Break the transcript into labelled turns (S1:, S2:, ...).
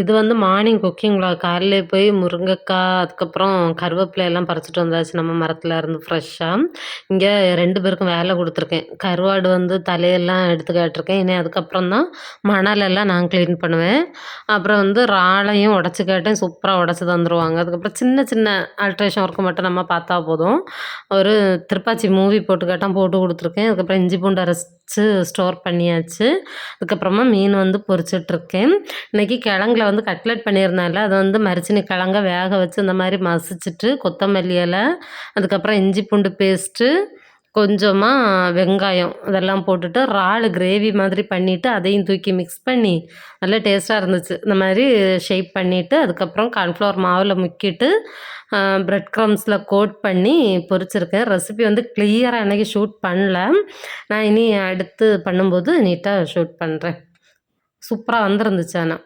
S1: இது வந்து morning cooking vlog. காலையிலே போய் முருங்கைக்காய், அதுக்கப்புறம் கருவேப்பிலை எல்லாம் பறிச்சிட்டு வந்தாச்சு நம்ம மரத்தில் இருந்து ஃப்ரெஷ்ஷாக இங்கே ரெண்டு பேருக்கும் வேலை கொடுத்துருக்கேன் கருவாடு வந்து தலையெல்லாம் எடுத்து கேட்டிருக்கேன் இனி அதுக்கப்புறம் தான் மணலெல்லாம் நான் க்ளீன் பண்ணுவேன். அப்புறம் வந்து ராளையும் உடச்சி கேட்டேன். சூப்பராக உடச்சி தந்துடுவாங்க அதுக்கப்புறம் சின்ன சின்ன ஆல்ட்ரேஷன் ஒர்க்கு மட்டும் நம்ம பார்த்தா போதும். ஒரு திருப்பாச்சி மூவி போட்டு கேட்டால் போட்டு கொடுத்துருக்கேன் அதுக்கப்புறம் இஞ்சி பூண்டு அரைச்சி வச்சு ஸ்டோர் பண்ணியாச்சு. அதுக்கப்புறமா மீன் வந்து பொரிச்சுட்ருக்கேன். இன்றைக்கி கிழங்குல வந்து கட்லெட் பண்ணியிருந்தால அது வந்து மரிச்சினி கிழங்க வேக வச்சு இந்த மாதிரி மசிச்சுட்டு, கொத்தமல்லி இலை, அதுக்கப்புறம் இஞ்சி பூண்டு பேஸ்ட்டு, கொஞ்சமாக வெங்காயம் இதெல்லாம் போட்டுட்டு இறால் கிரேவி மாதிரி பண்ணிவிட்டு அதையும் தூக்கி மிக்ஸ் பண்ணி நல்லா டேஸ்ட்டாக இருந்துச்சு. இந்த மாதிரி ஷேப் பண்ணிவிட்டு அதுக்கப்புறம் கார்ன்ஃப்ளவர் மாவில் முக்கிட்டு, ப்ரெட் க்ரம்ஸில் கோட் பண்ணி பொரிச்சிருக்கேன். ரெசிபி வந்து கிளியராக அன்றைக்கி ஷூட் பண்ணல. நான் இனி அடுத்து பண்ணும்போது நீட்டாக ஷூட் பண்ணுறேன் சூப்பராக வந்துருந்துச்சு ஆனால்